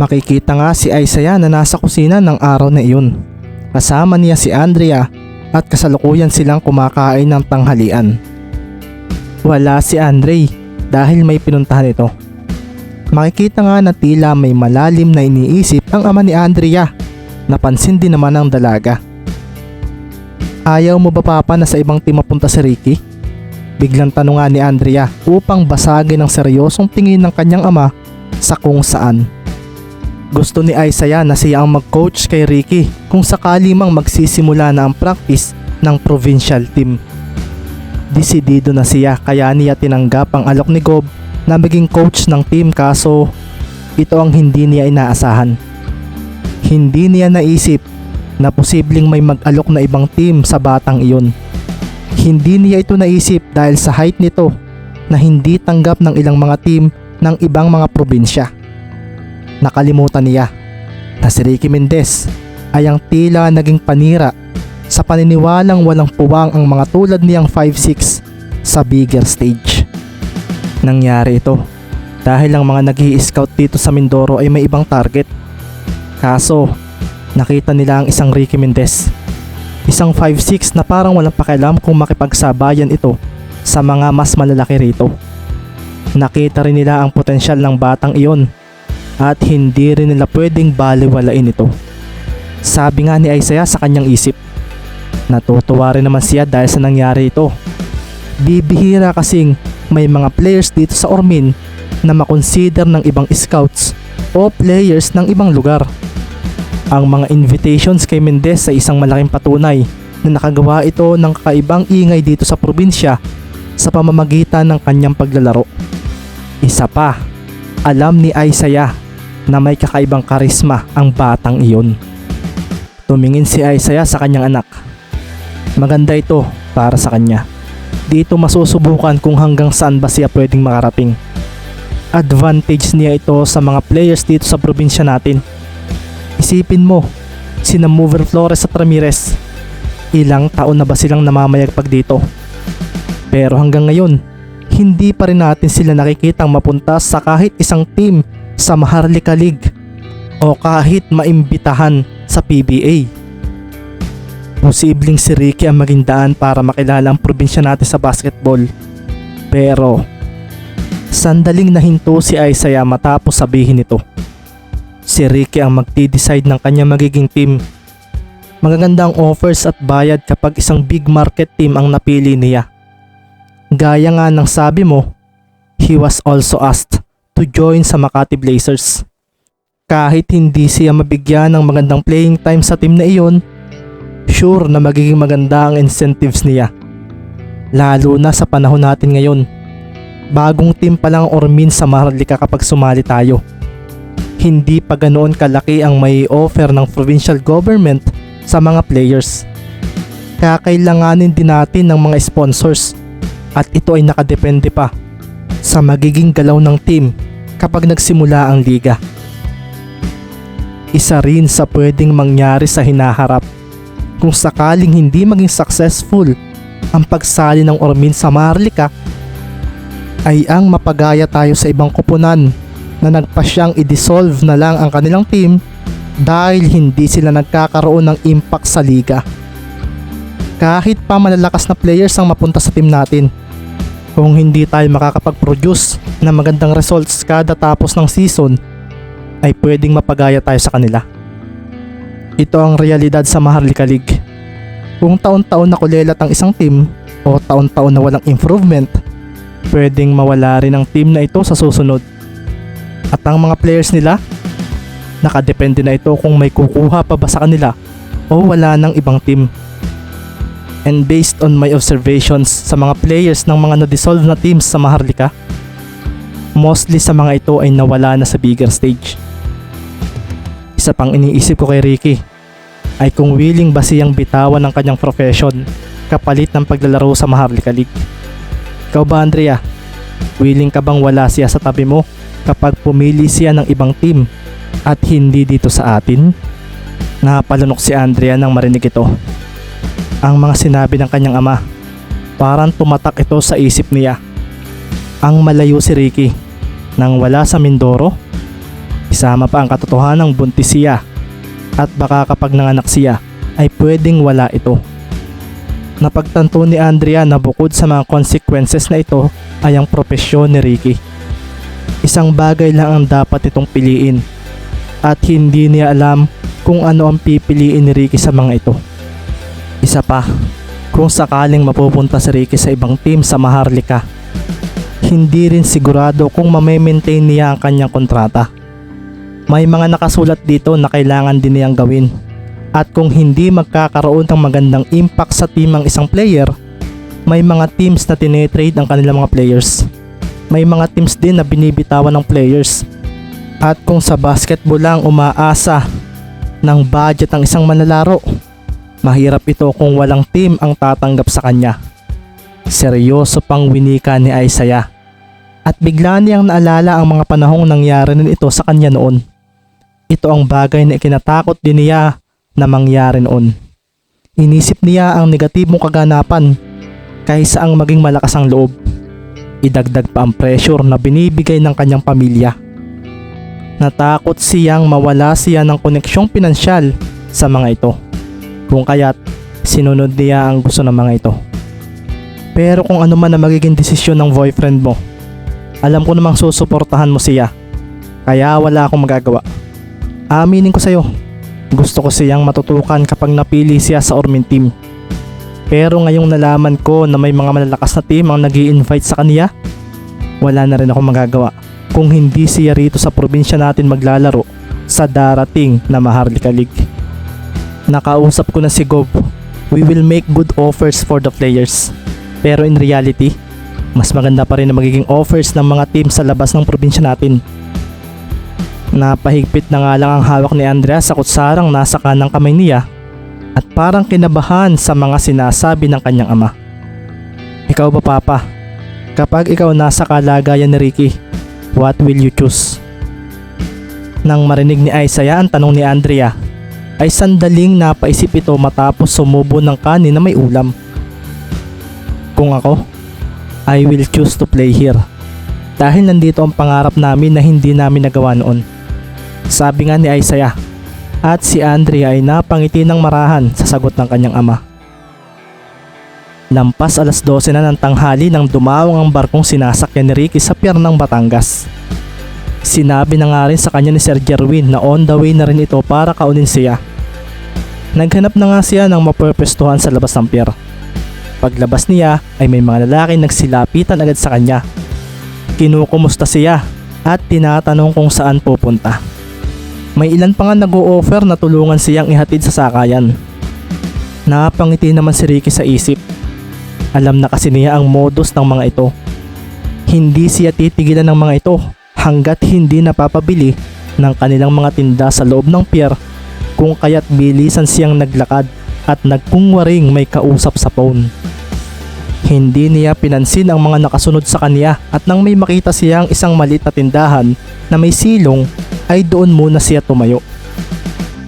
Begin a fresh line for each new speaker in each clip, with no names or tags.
Makikita nga si Isaiah na nasa kusina ng araw na iyon. Kasama niya si Andrea at kasalukuyan silang kumakain ng tanghalian. Wala si Andre dahil may pinuntahan ito. Makikita nga na tila may malalim na iniisip ang ama ni Andrea. Napansin din naman ng dalaga. Ayaw mo ba papa na sa ibang team mapunta si Ricky? Biglang tanong nga ni Andrea upang basagin ang seryosong tingin ng kanyang ama sa kung saan. Gusto ni Isaiah na siya ang mag-coach kay Ricky kung sakali mang magsisimula na ang practice ng provincial team. Desidido na siya kaya niya tinanggap ang alok ni Gob na maging coach ng team kaso ito ang hindi niya inaasahan. Hindi niya naisip na posibleng may mag-alok na ibang team sa batang iyon. Hindi niya ito naisip dahil sa height nito na hindi tanggap ng ilang mga team ng ibang mga probinsya. Nakalimutan niya na si Ricky Mendez ay ang tila naging panira sa paniniwalang walang puwang ang mga tulad niyang 5'6 sa bigger stage. Nangyari ito dahil ang mga nag scout dito sa Mindoro ay may ibang target. Kaso, nakita nila ang isang Ricky Mendez. Isang 5'6 na parang walang pakialam kung makipagsabayan ito sa mga mas malalaki rito. Nakita rin nila ang potensyal ng batang iyon at hindi rin nila pwedeng baliwalain ito. Sabi nga ni Isaiah sa kanyang isip, natutuwa rin naman siya dahil sa nangyari ito. Bibihira kasing may mga players dito sa Ormin na makonsider ng ibang scouts o players ng ibang lugar. Ang mga invitations kay Mendez sa isang malaking patunay na nakagawa ito ng kakaibang ingay dito sa probinsya sa pamamagitan ng kanyang paglalaro. Isa pa, alam ni Isaiah na may kakaibang karisma ang batang iyon. Tumingin si Isaiah sa kanyang anak. Maganda ito para sa kanya. Dito masusubukan kung hanggang saan ba siya pwedeng makarating. Advantage niya ito sa mga players dito sa probinsya natin. Isipin mo, sina Mover Flores at Ramirez. Ilang taon na ba silang namamayagpag dito? Pero hanggang ngayon, hindi pa rin natin sila nakikitang mapunta sa kahit isang team sa Maharlika League o kahit maimbitahan sa PBA. Posibleng si Ricky ang maging daan para makilala ang probinsya natin sa basketball. Pero, sandaling nahinto si Isaiah matapos sabihin ito. Si Ricky ang magdi-decide ng kanyang magiging team. Magaganda ang offers at bayad kapag isang big market team ang napili niya. Gaya nga ng sabi mo, he was also asked to join sa Makati Blazers. Kahit hindi siya mabigyan ng magandang playing time sa team na iyon, sure na magiging maganda ang incentives niya. Lalo na sa panahon natin ngayon. Bagong team pa lang ang Ormin sa Maharlika kapag sumali tayo. Hindi pa ganoon kalaki ang may offer ng provincial government sa mga players. Kakailanganin din natin ng mga sponsors at ito ay nakadepende pa sa magiging galaw ng team kapag nagsimula ang liga. Isa rin sa pwedeng mangyari sa hinaharap kung sakaling hindi maging successful ang pagsali ng Ormin sa Marlika ay ang mapagaya tayo sa ibang kupunan na nagpasyang i-dissolve na lang ang kanilang team dahil hindi sila nagkakaroon ng impact sa liga. Kahit pa malalakas na players ang mapunta sa team natin, kung hindi tayo makakapag-produce ng magandang results kada tapos ng season, ay pwedeng mapagaya tayo sa kanila. Ito ang realidad sa Maharlika League. Kung taon-taon na kulelat ang isang team o taon-taon na walang improvement, pwedeng mawala rin ang team na ito sa susunod. At ang mga players nila, nakadepende na ito kung may kukuha pa ba sa kanila o wala ng ibang team. And based on my observations sa mga players ng mga na-dissolve na teams sa Maharlika, mostly sa mga ito ay nawala na sa bigger stage. Isa pang iniisip ko kay Ricky ay kung willing ba siyang bitawan ng kanyang profession kapalit ng paglalaro sa Maharlika League. Ikaw ba Andrea? Willing ka bang wala siya sa tabi mo kapag pumili siya ng ibang team at hindi dito sa atin? Napalunok si Andrea nang marinig ito ang mga sinabi ng kanyang ama. Parang tumatak ito sa isip niya. Ang malayo si Ricky nang wala sa Mindoro. Isama pa ang katotohanang buntis siya at baka kapag nanganak siya ay pwedeng wala ito. Napagtanto ni Andrea na bukod sa mga consequences na ito ay ang propesyon ni Ricky. Isang bagay lang ang dapat itong piliin at hindi niya alam kung ano ang pipiliin ni Ricky sa mga ito. Isa pa, kung sakaling mapupunta si Ricky sa ibang team sa Maharlika, hindi rin sigurado kung mamaintain niya ang kanyang kontrata. May mga nakasulat dito na kailangan din niyang gawin. At kung hindi magkakaroon ng magandang impact sa team ang isang player, may mga teams na tinetrade ang kanilang mga players. May mga teams din na binibitawan ng players. At kung sa basketball lang umaasa ng budget ang isang manlalaro, mahirap ito kung walang team ang tatanggap sa kanya. Seryoso pang winika ni Isaiah. At bigla niyang naalala ang mga panahong nangyari rin ito sa kanya noon. Ito ang bagay na ikinatakot din niya na mangyari noon. Inisip niya ang negatibong kaganapan kaysa ang maging malakas ang loob. Idagdag pa ang pressure na binibigay ng kanyang pamilya. Natakot siyang mawala siya ng koneksyong pinansyal sa mga ito. Kung kaya't sinunod niya ang gusto ng mga ito. Pero kung ano man ang magiging desisyon ng boyfriend mo, alam ko namang susuportahan mo siya. Kaya wala akong magagawa. Aminin ko sa'yo, gusto ko siyang matutukan kapag napili siya sa Ormin team. Pero ngayong nalaman ko na may mga malalakas na team ang nag invite sa kanya, wala na rin ako magagawa kung hindi siya rito sa probinsya natin maglalaro sa darating na Maharlika League. Nakausap ko na si Gob. We will make good offers for the players. Pero in reality, mas maganda pa rin na magiging offers ng mga team sa labas ng probinsya natin. Napahigpit na nga lang ang hawak ni Andrea sa kutsarang nasa kanang kamay niya at parang kinabahan sa mga sinasabi ng kanyang ama. Ikaw ba papa? Kapag ikaw nasa kalagayan ni Ricky, what will you choose? Nang marinig ni Isaiah ang tanong ni Andrea, ay sandaling napaisip ito matapos sumubo ng kanin na may ulam. Kung ako, I will choose to play here. Dahil nandito ang pangarap namin na hindi namin nagawa noon. Sabi nga ni Isaiah. At si Andrea ay napangiti ng marahan sa sagot ng kanyang ama. Lampas alas 12 na ng tanghali nang dumawang ang barkong sinasakyan ni Ricky sa pier ng Batangas. Sinabi na nga rin sa kanya ni Sir Jerwin na on the way na rin ito para kaunin siya. Naghanap na nga siya ng mapurpestuhan sa labas ng pier. Paglabas niya ay may mga lalaki nagsilapitan agad sa kanya. Kinukumusta siya at tinatanong kung saan pupunta. May ilan pa nga nag-o-offer na tulungan siyang ihatid sa sakayan. Napangiti naman si Ricky sa isip. Alam na kasi niya ang modus ng mga ito. Hindi siya titigilan ng mga ito hanggat hindi napapabili ng kanilang mga tinda sa loob ng pier kung kaya't bilisan siyang naglakad at nagkungwaring may kausap sa phone. Hindi niya pinansin ang mga nakasunod sa kanya at nang may makita siyang isang maliit na tindahan na may silong ay doon muna siya tumayo.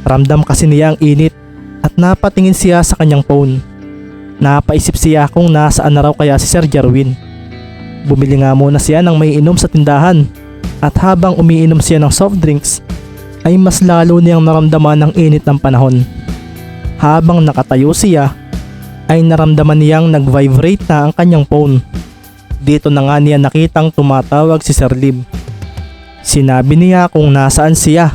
Ramdam kasi niya ang init at napatingin siya sa kanyang phone. Napaisip siya kung nasaan na raw kaya si Sir Jarwin. Bumili nga muna siya ng may inom sa tindahan at habang umiinom siya ng soft drinks ay mas lalo niyang naramdaman ang init ng panahon. Habang nakatayo siya ay naramdaman niyang nag-vibrate na ang kanyang phone. Dito na nga niya nakitang tumatawag si Sir Lim. Sinabi niya kung nasaan siya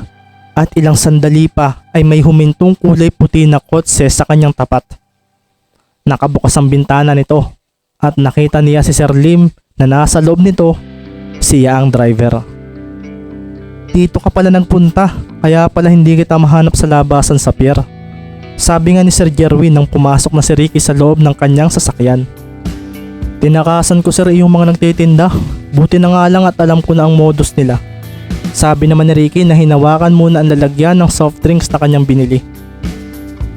at ilang sandali pa ay may humintong kulay puti na kotse sa kanyang tapat. Nakabukas ang bintana nito at nakita niya si Sir Lim na nasa loob nito, siya ang driver. Dito ka pala nagpunta, kaya pala hindi kita mahanap sa labasan sa pier. Sabi nga ni Sir Jerwin nang pumasok na si Ricky sa loob ng kanyang sasakyan. Tinakasan ko sir yung mga nagtitinda, buti na nga lang at alam ko na ang modus nila. Sabi naman ni Ricky na hinawakan muna ang lalagyan ng soft drinks na kanyang binili.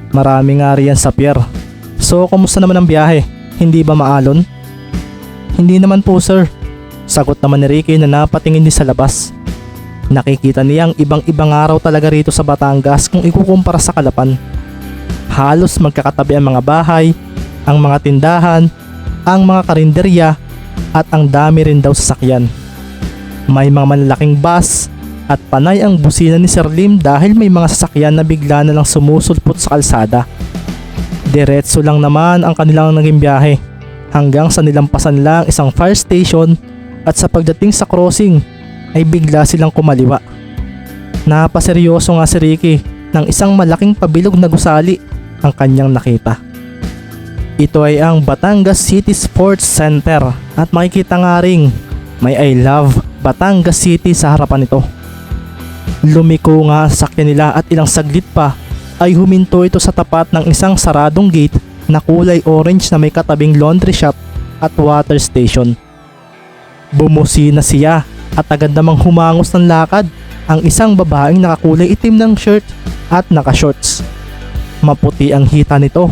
Marami nga riyan sa pier. So, kumusta naman ang biyahe? Hindi ba maalon? Hindi naman po sir. Sagot naman ni Ricky na napatingin din sa labas. Nakikita niyang ibang-ibang araw talaga rito sa Batangas kung ikukumpara sa Kalapan. Halos magkakatabi ang mga bahay, ang mga tindahan, ang mga karinderya at ang dami rin daw sasakyan. May mga malalaking bus at panay ang busina ni Sir Lim dahil may mga sasakyan na bigla na lang sumusulpot sa kalsada. Diretso lang naman ang kanilang naging biyahe hanggang sa nilampasan lang isang fire station at sa pagdating sa crossing ay bigla silang kumaliwa. Napaseryoso nga si Ricky nang isang malaking pabilog na gusali ang kanyang nakita. Ito ay ang Batangas City Sports Center at makikita nga ring may I love Batangas City sa harapan nito. Lumiko nga ang sakyan nila at ilang saglit pa ay huminto ito sa tapat ng isang saradong gate na kulay orange na may katabing laundry shop at water station. Bumusi na siya at agad namang humangos ng lakad ang isang babaeng nakakulay itim ng shirt at nakashorts. Maputi ang hita nito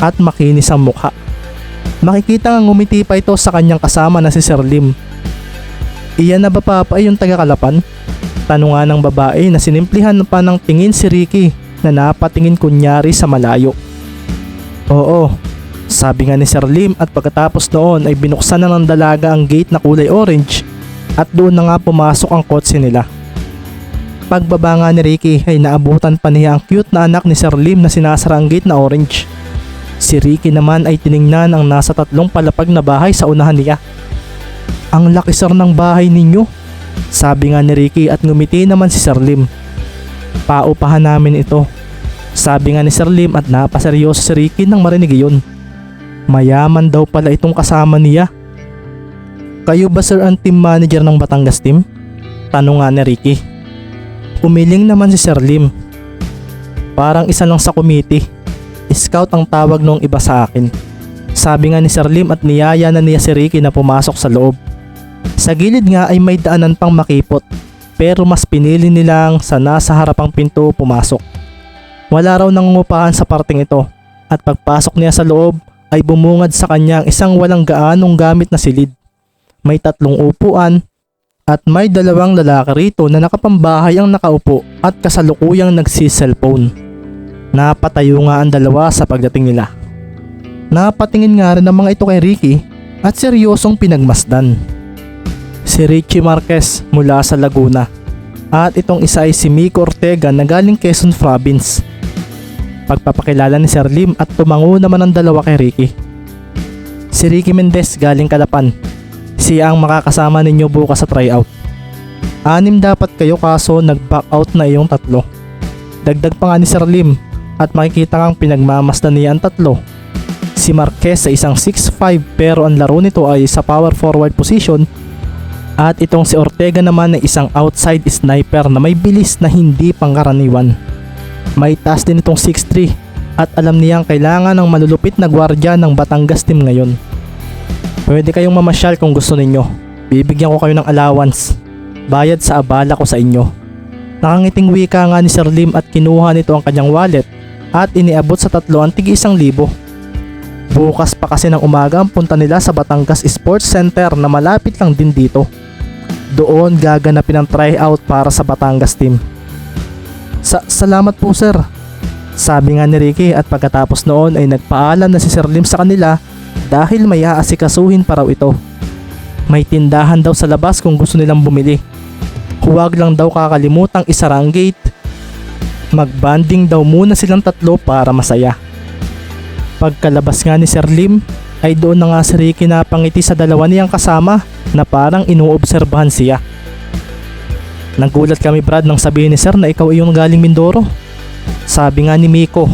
at makinis ang mukha. Makikita nga ngumiti pa ito sa kanyang kasama na si Sir Lim. Iyan na ba papa yung taga-kalapan? Tanong ng babae na sinimplihan pa ng tingin si Ricky na napatingin kunyari sa malayo. Oo, sabi nga ni Sir Lim at pagkatapos noon ay binuksan na ng dalaga ang gate na kulay orange at doon na nga pumasok ang kotse nila. Pagbaba nga ni Ricky ay naabutan pa niya ang cute na anak ni Sir Lim na sinasara gate na orange. Si Ricky naman ay tiningnan ang nasa tatlong palapag na bahay sa unahan niya. Ang laki sir ng bahay ninyo, sabi nga ni Ricky at ngumiti naman si Sir Lim. Paupahan namin ito. Sabi nga ni Sir Lim at napaseryoso si Ricky nang marinig iyon. Mayaman daw pala itong kasama niya. Kayo ba sir ang team manager ng Batangas team? Tanong nga ni Ricky. Umiling naman si Sir Lim. Parang isa lang sa committee. Scout ang tawag nung iba sa akin. Sabi nga ni Sir Lim at niyaya na niya si Ricky na pumasok sa loob. Sa gilid nga ay may daanan pang makipot pero mas pinili nilang sa nasa harapang pinto pumasok. Wala raw nangungupahan sa parting ito at pagpasok niya sa loob ay bumungad sa kanya ang isang walang gaanong gamit na silid. May tatlong upuan at may dalawang lalaki rito na nakapambahay ang nakaupo at kasalukuyang nagsi-cellphone. Napatayo nga ang dalawa sa pagdating nila. Napatingin nga rin ang mga ito kay Ricky at seryosong pinagmasdan. Si Richie Marquez mula sa Laguna at itong isa ay si Miko Ortega na galing Quezon Province. Pagpapakilala ni Sir Lim at tumango naman ang dalawa kay Ricky. Si Ricky Mendez galing Kalapan. Siya ang makakasama ninyo bukas sa tryout. Anim dapat kayo kaso nag-back out na iyong tatlo. Dagdag pa nga ni Sir Lim at makikita kang pinagmamasdan niya ang tatlo. Si Marquez sa isang 6'5 pero ang laro nito ay sa power forward position at itong si Ortega naman ay isang outside sniper na may bilis na hindi pangkaraniwan. May taas din itong 6'3 at alam niyang kailangan ng malulupit na gwardya ng Batangas team ngayon. Pwede kayong mamasyal kung gusto ninyo. Bibigyan ko kayo ng allowance. Bayad sa abala ko sa inyo. Nakangiting wika nga ni Sir Lim at kinuha nito ang kanyang wallet at iniabot sa tatlo ang tigi isang libo. Bukas pa kasi ng umaga ang punta nila sa Batangas Sports Center na malapit lang din dito. Doon gaganapin ang tryout para sa Batangas team. Sa salamat po sir. Sabi nga ni Ricky at pagkatapos noon ay nagpaalam na si Sir Lim sa kanila dahil may aasikasuhin pa raw ito. May tindahan daw sa labas kung gusto nilang bumili. Huwag lang daw kakalimutang isara ang gate. Magbanding daw muna silang tatlo para masaya. Pagkalabas nga ni Sir Lim ay doon na nga si Ricky napangiti sa dalawa niyang kasama na parang inuobserbahan siya. Nagulat kami Brad nang sabihin ni Sir na ikaw ay yung galing Mindoro. Sabi nga ni Miko,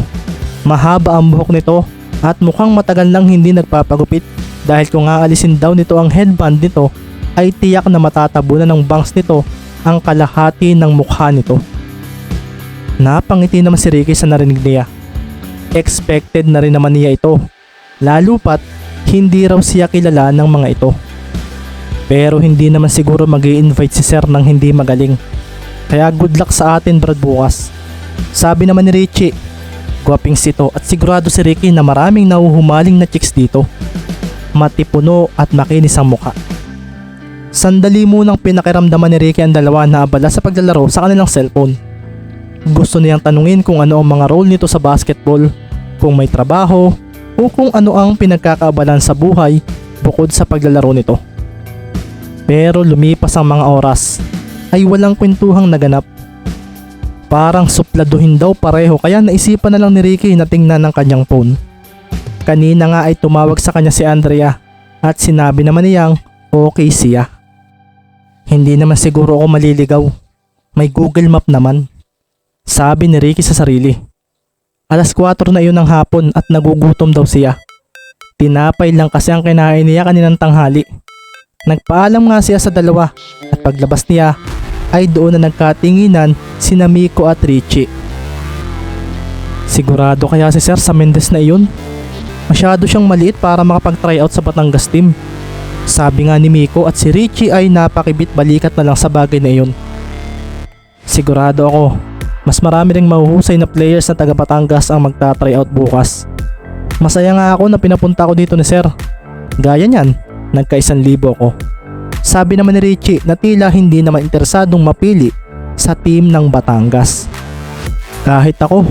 mahaba ang buhok nito at mukhang matagal nang hindi nagpapagupit dahil kung aalisin daw nito ang headband nito ay tiyak na matatabunan ng bangs nito ang kalahati ng mukha nito. Napangiti naman si Ricky sa narinig niya. Expected na rin naman niya ito. Lalo pat hindi raw siya kilala ng mga ito. Pero hindi naman siguro mag invite si Sir ng hindi magaling. Kaya good luck sa atin Brad bukas. Sabi naman ni Richie, gwaping sito at sigurado si Ricky na maraming nauhumaling na chicks dito. Matipuno at makinis ang muka. Sandali munang pinakiramdaman ni Ricky ang dalawa na abala sa paglalaro sa kanilang cellphone. Gusto niyang tanungin kung ano ang mga role nito sa basketball, kung may trabaho, o kung ano ang pinagkakaabalan sa buhay bukod sa paglalaro nito. Pero lumipas ang mga oras ay walang kwentuhang naganap. Parang supladuhin daw pareho kaya naisipan na lang ni Ricky na tingnan ng kanyang phone. Kanina nga ay tumawag sa kanya si Andrea at sinabi naman niyang okay siya. Hindi naman siguro ako maliligaw. May Google Map naman. Sabi ni Ricky sa sarili. Alas 4 na iyon ng hapon at nagugutom daw siya. Tinapay lang kasi ang kinain niya kaninang tanghali. Nagpaalam nga siya sa dalawa at paglabas niya ay doon na nagkatinginan si Miko at Richie. Sigurado kaya si Sir sa Mendes na iyon? Masyado siyang maliit para makapag-tryout sa Batangas team. Sabi nga ni Miko at si Richie ay napakibit balikat na lang sa bagay na iyon. Sigurado ako, mas marami ring mahuhusay na players na taga Batangas ang magta-tryout bukas. Masaya nga ako na pinapunta ko dito ni Sir. Gaya niyan, nagka-isang libo ako. Sabi naman ni Richie na tila hindi naman interesadong mapili sa team ng Batangas. Kahit ako,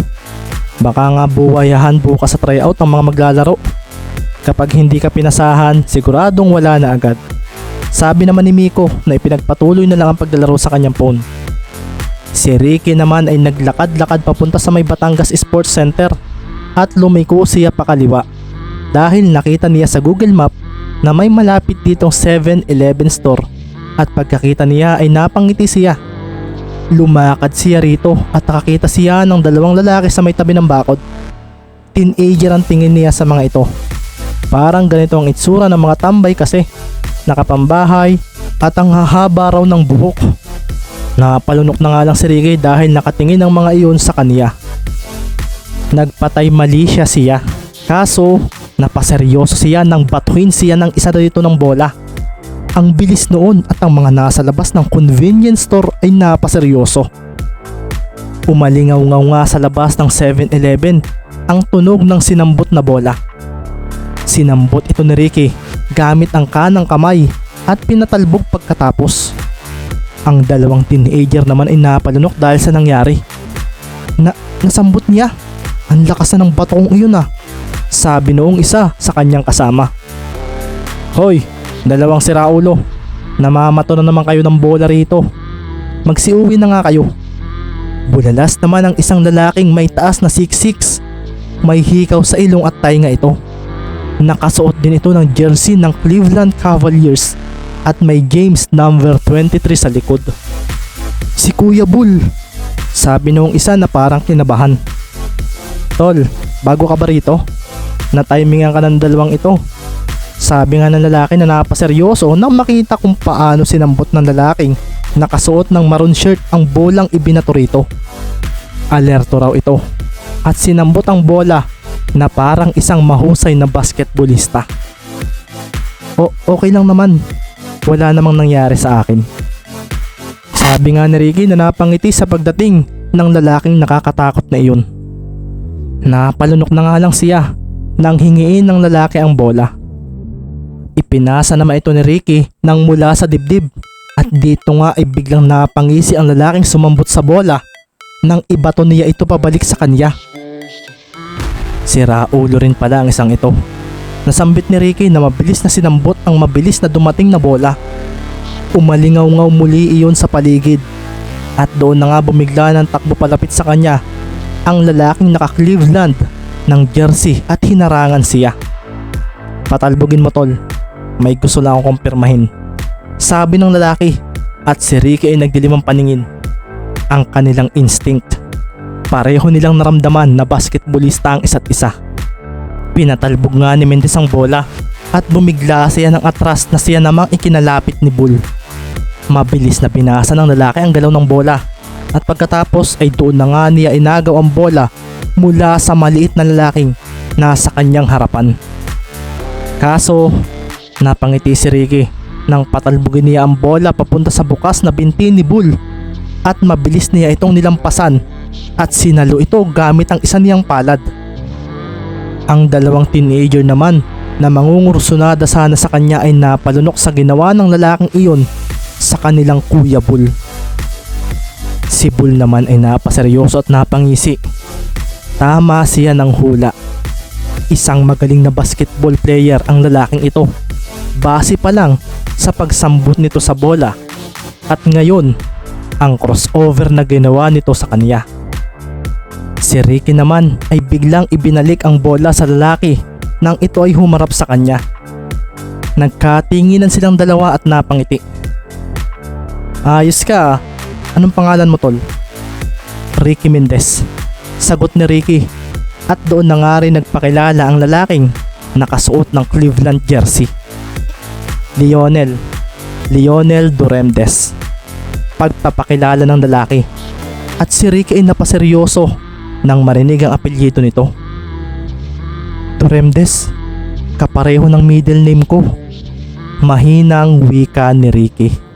baka nga buwayahan bukas sa tryout ang mga maglalaro. Kapag hindi ka pinasahan, siguradong wala na agad. Sabi naman ni Miko na ipinagpatuloy na lang ang paglalaro sa kanyang phone. Si Ricky naman ay naglakad-lakad papunta sa may Batangas Sports Center at lumiko siya pakaliwa dahil nakita niya sa Google Map na may malapit ditong 7-Eleven store at pagkakita niya ay napangiti siya. Lumakad siya rito at nakakita siya ng dalawang lalaki sa may tabi ng bakod. Teenager ang tingin niya sa mga ito. Parang ganito ang itsura ng mga tambay kasi nakapambahay at ang hahaba raw ng buhok. Napalunok na nga lang si Ricky dahil nakatingin ang mga iyon sa kanya. Nagpatay mali siya siya. Kaso, napaseryoso siya nang batuhin siya ng isa dito ng bola. Ang bilis noon at ang mga nasa labas ng convenience store ay napaseryoso. Umalingaw-ngaw nga sa labas ng 7-Eleven ang tunog ng sinambot na bola. Sinambot ito ni Ricky gamit ang kanang kamay at pinatalbog pagkatapos. Ang dalawang teenager naman ay napalunok dahil sa nangyari. Na nasambot niya. Ang lakas na ng batong iyon ah. Sabi noong isa sa kanyang kasama. Hoy, dalawang siraulo. Namamato na naman kayo ng bola rito. Magsiuwi na nga kayo. Bulalas naman ang isang lalaking may taas na siksik. May hikaw sa ilong at tainga ito. Nakasuot din ito ng jersey ng Cleveland Cavaliers at may James number 23 sa likod. Si Kuya Bull, sabi noong isa na parang kinabahan. Tol, bago ka ba rito? Na-timingan ka ng dalawang ito. Sabi nga ng lalaki na napaseryoso nang makita kung paano sinambot ng lalaking nakasuot ng maroon shirt ang bolang ibinato rito. Alerto raw ito at sinambot ang bola na parang isang mahusay na basketballista. O okay lang naman, wala namang nangyari sa akin. Sabi nga ni Ricky na napangiti sa pagdating ng lalaking nakakatakot na iyon. Napalunok na nga lang siya nang hingiin ng lalaki ang bola. Ipinasa naman ito ni Ricky nang mula sa dibdib at dito nga ay biglang napangisi ang lalaking sumambot sa bola nang ibato niya ito pabalik sa kanya. Sira ulo rin pala ang isang ito. Nasambit ni Ricky na mabilis na sinambot ang mabilis na dumating na bola. Umalingaw-ngaw muli iyon sa paligid at doon na nga bumigla ng takbo palapit sa kanya ang lalaking naka-Cleveland ng jersey at hinarangan siya. Patalbogin mo tol, may gusto lang akong kumpirmahin. Sabi ng lalaki at si Ricky ay nagdilimang paningin. Ang kanilang instinct. Pareho nilang naramdaman na basketballista ang isa't isa. Pinatalbog nga ni Mendes ang bola at bumigla siya ng atras na siya namang ikinalapit ni Bull. Mabilis na pinasa ng lalaki ang galaw ng bola at pagkatapos ay doon na nga niya inagaw ang bola mula sa maliit na lalaking nasa kanyang harapan. Kaso, napangiti si Ricky nang patalbugin niya ang bola papunta sa bukas na binti ni Bull at mabilis niya itong nilampasan at sinalo ito gamit ang isa niyang palad. Ang dalawang teenager naman na mangungursunada sana sa kanya ay napalunok sa ginawa ng lalaking iyon sa kanilang kuya Bull. Si Bull naman ay napaseryoso at napangisi. Tama siya ng hula. Isang magaling na basketball player ang lalaking ito. Base pa lang sa pagsambot nito sa bola. At ngayon ang crossover na ginawa nito sa kanya. Si Ricky naman ay biglang ibinalik ang bola sa lalaki nang ito ay humarap sa kanya. Nagkatinginan silang dalawa at napangiti. Ayos ka ah. Anong pangalan mo tol? Ricky Mendez. Sagot ni Ricky. At doon na nga rin nagpakilala ang lalaking nakasuot ng Cleveland jersey. Lionel. Lionel Duremdes. Pagpapakilala ng lalaki. At si Ricky ay napaseryoso nang marinig ang apelyido nito. Duremdes. Kapareho ng middle name ko. Mahinang wika ni Ricky.